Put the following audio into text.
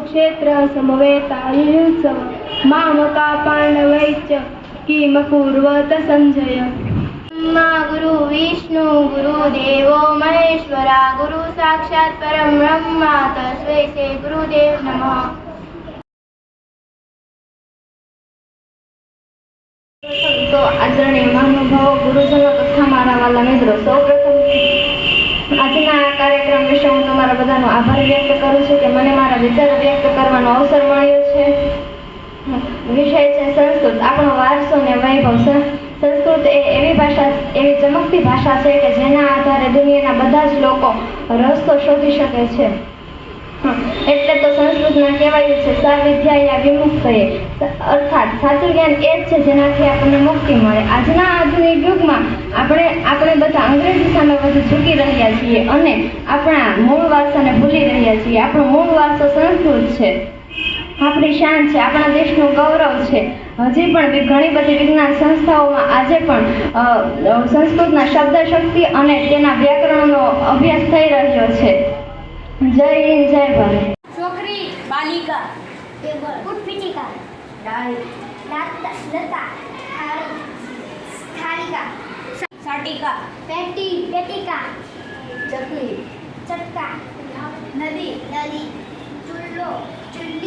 ક્ષેત્ર સમવેતાયુત્સવ મામકા પાંડવૈચ કિમકુર્વત સંજય બ્રહ્મા ગુરુ વિષ્ણુ ગુરુ દેવો મહેશ્વરા ગુરુ સાક્ષાત પરમ બ્રહ્મા તસ્મૈ શ્રી ગુરુદેવ નમઃ તો આદરણીય મહાનુભાવો ગુરુજનો તથા મારા વાલા મિત્રો સૌપ્રથમ આજના આ કાર્યક્રમ વિશે હું તમારા બધાનો આભાર વ્યક્ત કરું છું કે મને મારા વિચારો વ્યક્ત કરવાનો અવસર મળ્યો છે. વિષય છે સંસ્કૃત. આપણો વારસો ને વૈભવ. સંસ્કૃત એ એવી ભાષા, એવી ચમકતી ભાષા છે કે જેના આધારે દુનિયાના બધા જ લોકો રસ્તો શોધી શકે છે. એટલે તો સંસ્કૃતમાં કહેવાયું છે સા વિદ્યા વિમુક્તએ અર્થાત સાચું જ્ઞાન એ જ છે જેનાથી આપણને મુક્તિ મળે. આજના આધુનિક યુગમાં આપણે આપણે બધા અંગ્રેજી સામે વધુ ઝૂકી રહ્યા છીએ અને આપણા મૂળ વારસાને ભૂલી રહ્યા છીએ. આપણો મૂળ વારસો સંસ્કૃત છે. આપણી શાન છે આપણા દેશનું ગૌરવ છે. હજી પણ ઘણી બધી વિજ્ઞાન સંસ્થાઓમાં આજે પણ સંસ્કૃતના શબ્દ શક્તિ અને તેના વ્યાકરણનો અભ્યાસ થઈ રહ્યો છે. જય હિન્દ જય ભારત. છોકરી બાલિકા ટેબલ ઉઠપીઠિકા ડાળી લતા. સાટિકા પેટી પેટિકા ચકલી ચટકા નદી નદી ચૂલ્લો ચૂલ્લી